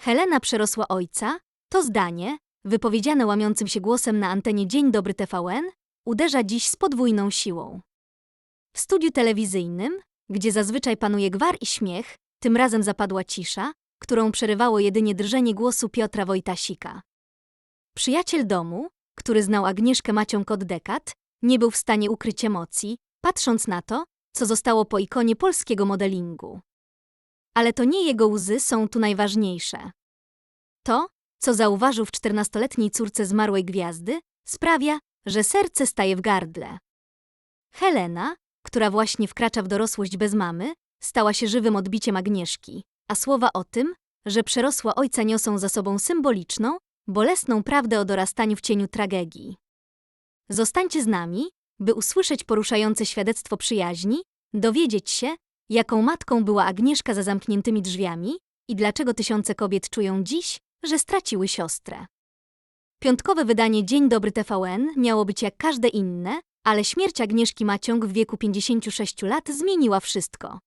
Helena przerosła ojca, to zdanie, wypowiedziane łamiącym się głosem na antenie Dzień Dobry TVN, uderza dziś z podwójną siłą. W studiu telewizyjnym, gdzie zazwyczaj panuje gwar i śmiech, tym razem zapadła cisza, którą przerywało jedynie drżenie głosu Piotra Wojtasika. Przyjaciel domu, który znał Agnieszkę Maciąg od dekad, nie był w stanie ukryć emocji, patrząc na to, co zostało po ikonie polskiego modelingu. Ale to nie jego łzy są tu najważniejsze. To, co zauważył w czternastoletniej córce zmarłej gwiazdy, sprawia, że serce staje w gardle. Helena, która właśnie wkracza w dorosłość bez mamy, stała się żywym odbiciem Agnieszki, a słowa o tym, że przerosła ojca niosą za sobą symboliczną, bolesną prawdę o dorastaniu w cieniu tragedii. Zostańcie z nami, by usłyszeć poruszające świadectwo przyjaźni, dowiedzieć się, jaką matką była Agnieszka za zamkniętymi drzwiami i dlaczego tysiące kobiet czują dziś, że straciły siostrę. Piątkowe wydanie Dzień Dobry TVN miało być jak każde inne, ale śmierć Agnieszki Maciąg w wieku 56 lat zmieniła wszystko.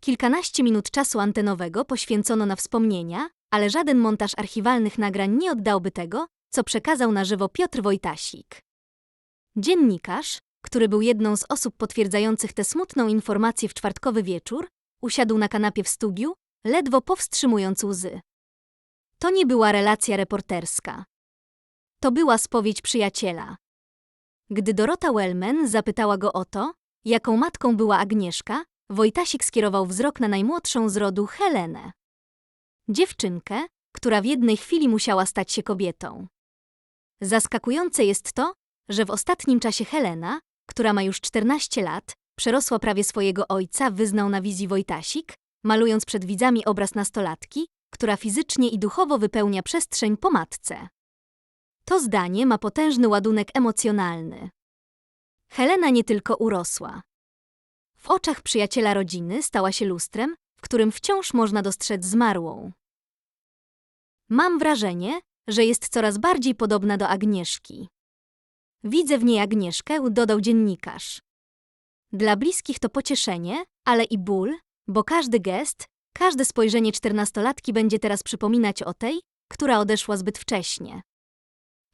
Kilkanaście minut czasu antenowego poświęcono na wspomnienia, ale żaden montaż archiwalnych nagrań nie oddałby tego, co przekazał na żywo Piotr Wojtasik. Dziennikarz, który był jedną z osób potwierdzających tę smutną informację w czwartkowy wieczór, usiadł na kanapie w studiu, ledwo powstrzymując łzy. To nie była relacja reporterska. To była spowiedź przyjaciela. Gdy Dorota Wellman zapytała go o to, jaką matką była Agnieszka, Wojtasik skierował wzrok na najmłodszą z rodu Helenę. Dziewczynkę, która w jednej chwili musiała stać się kobietą. Zaskakujące jest to, że w ostatnim czasie Helena, która ma już 14 lat, przerosła prawie swojego ojca, wyznał na wizji Wojtasik, malując przed widzami obraz nastolatki, która fizycznie i duchowo wypełnia przestrzeń po matce. To zdanie ma potężny ładunek emocjonalny. Helena nie tylko urosła. W oczach przyjaciela rodziny stała się lustrem, w którym wciąż można dostrzec zmarłą. Mam wrażenie, że jest coraz bardziej podobna do Agnieszki. Widzę w niej Agnieszkę, dodał dziennikarz. Dla bliskich to pocieszenie, ale i ból, bo każdy gest, każde spojrzenie czternastolatki będzie teraz przypominać o tej, która odeszła zbyt wcześnie.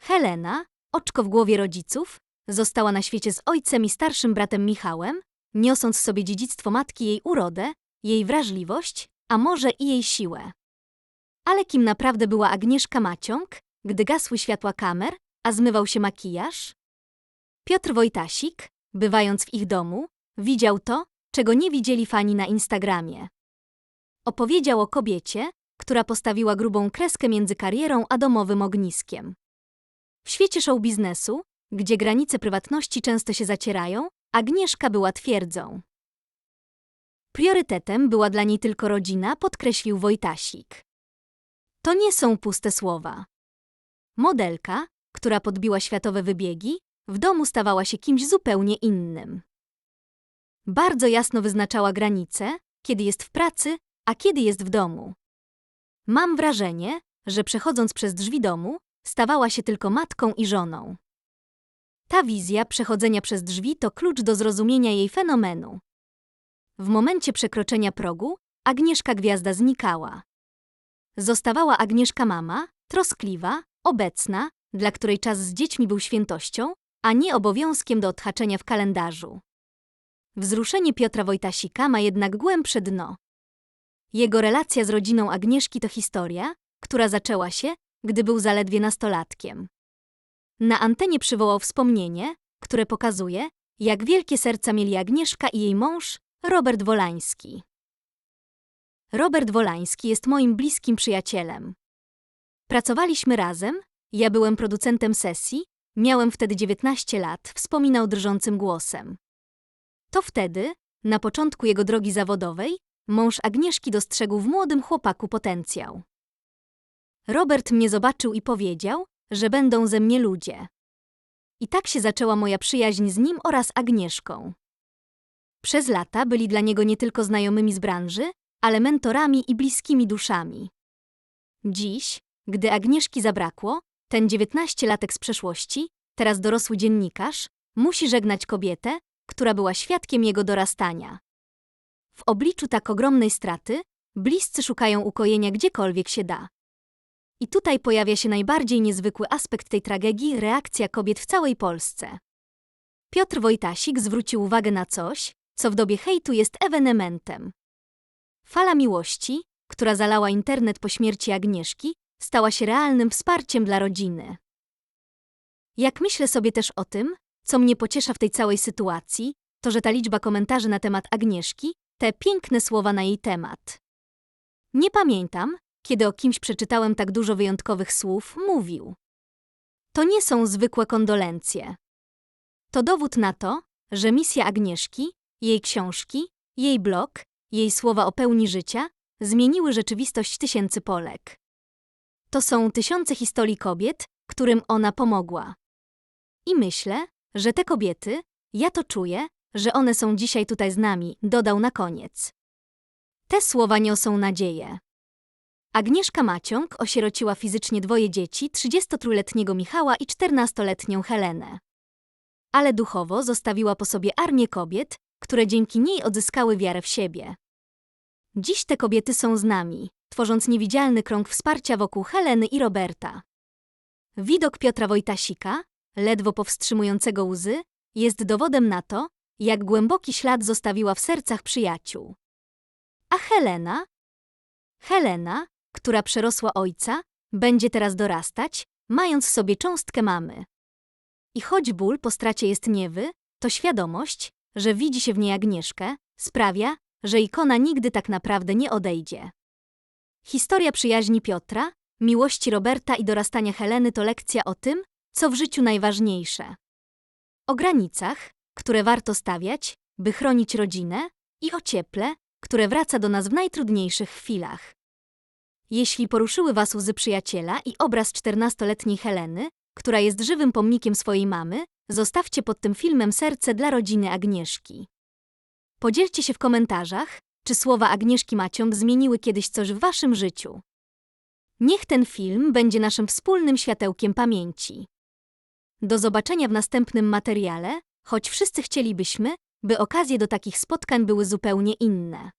Helena, oczko w głowie rodziców, została na świecie z ojcem i starszym bratem Michałem, niosąc w sobie dziedzictwo matki jej urodę, jej wrażliwość, a może i jej siłę. Ale kim naprawdę była Agnieszka Maciąg, gdy gasły światła kamer, a zmywał się makijaż? Piotr Wojtasik, bywając w ich domu, widział to, czego nie widzieli fani na Instagramie. Opowiedział o kobiecie, która postawiła grubą kreskę między karierą a domowym ogniskiem. W świecie show biznesu, gdzie granice prywatności często się zacierają, Agnieszka była twierdzą. Priorytetem była dla niej tylko rodzina, podkreślił Wojtasik. To nie są puste słowa. Modelka, która podbiła światowe wybiegi, w domu stawała się kimś zupełnie innym. Bardzo jasno wyznaczała granice, kiedy jest w pracy, a kiedy jest w domu. Mam wrażenie, że przechodząc przez drzwi domu, stawała się tylko matką i żoną. Ta wizja przechodzenia przez drzwi to klucz do zrozumienia jej fenomenu. W momencie przekroczenia progu Agnieszka Gwiazda znikała. Zostawała Agnieszka mama, troskliwa, obecna, dla której czas z dziećmi był świętością, a nie obowiązkiem do odhaczenia w kalendarzu. Wzruszenie Piotra Wojtasika ma jednak głębsze dno. Jego relacja z rodziną Agnieszki to historia, która zaczęła się, gdy był zaledwie nastolatkiem. Na antenie przywołał wspomnienie, które pokazuje, jak wielkie serca mieli Agnieszka i jej mąż, Robert Wolański. Robert Wolański jest moim bliskim przyjacielem. Pracowaliśmy razem, ja byłem producentem sesji, miałem wtedy 19 lat, wspominał drżącym głosem. To wtedy, na początku jego drogi zawodowej, mąż Agnieszki dostrzegł w młodym chłopaku potencjał. Robert mnie zobaczył i powiedział, że będą ze mnie ludzie. I tak się zaczęła moja przyjaźń z nim oraz Agnieszką. Przez lata byli dla niego nie tylko znajomymi z branży, ale mentorami i bliskimi duszami. Dziś, gdy Agnieszki zabrakło, ten dziewiętnastolatek z przeszłości, teraz dorosły dziennikarz, musi żegnać kobietę, która była świadkiem jego dorastania. W obliczu tak ogromnej straty, Bliscy szukają ukojenia gdziekolwiek się da. I tutaj pojawia się najbardziej niezwykły aspekt tej tragedii reakcja kobiet w całej Polsce. Piotr Wojtasik zwrócił uwagę na coś, co w dobie hejtu jest ewenementem. Fala miłości, która zalała internet po śmierci Agnieszki, stała się realnym wsparciem dla rodziny. Jak myślę sobie też o tym, co mnie pociesza w tej całej sytuacji, to że ta liczba komentarzy na temat Agnieszki, te piękne słowa na jej temat. Nie pamiętam, kiedy o kimś przeczytałem tak dużo wyjątkowych słów, mówił. To nie są zwykłe kondolencje. To dowód na to, że misja Agnieszki, jej książki, jej blog, jej słowa o pełni życia zmieniły rzeczywistość tysięcy Polek. To są tysiące historii kobiet, którym ona pomogła. I myślę, że te kobiety, ja to czuję, że one są dzisiaj tutaj z nami, dodał na koniec. Te słowa niosą nadzieję. Agnieszka Maciąg osierociła fizycznie dwoje dzieci, 33-letniego Michała i 14-letnią Helenę. Ale duchowo zostawiła po sobie armię kobiet, które dzięki niej odzyskały wiarę w siebie. Dziś te kobiety są z nami, tworząc niewidzialny krąg wsparcia wokół Heleny i Roberta. Widok Piotra Wojtasika, ledwo powstrzymującego łzy, jest dowodem na to, jak głęboki ślad zostawiła w sercach przyjaciół. A Helena? Helena, która przerosła ojca, będzie teraz dorastać, mając w sobie cząstkę mamy. I choć ból po stracie jest niewy, to świadomość, że widzi się w niej Agnieszkę, sprawia, że ikona nigdy tak naprawdę nie odejdzie. Historia przyjaźni Piotra, miłości Roberta i dorastania Heleny to lekcja o tym, co w życiu najważniejsze. O granicach, które warto stawiać, by chronić rodzinę, i o cieple, które wraca do nas w najtrudniejszych chwilach. Jeśli poruszyły Was łzy przyjaciela i obraz 14-letniej Heleny, która jest żywym pomnikiem swojej mamy, zostawcie pod tym filmem serce dla rodziny Agnieszki. Podzielcie się w komentarzach, czy słowa Agnieszki Maciąg zmieniły kiedyś coś w Waszym życiu. Niech ten film będzie naszym wspólnym światełkiem pamięci. Do zobaczenia w następnym materiale, choć wszyscy chcielibyśmy, by okazje do takich spotkań były zupełnie inne.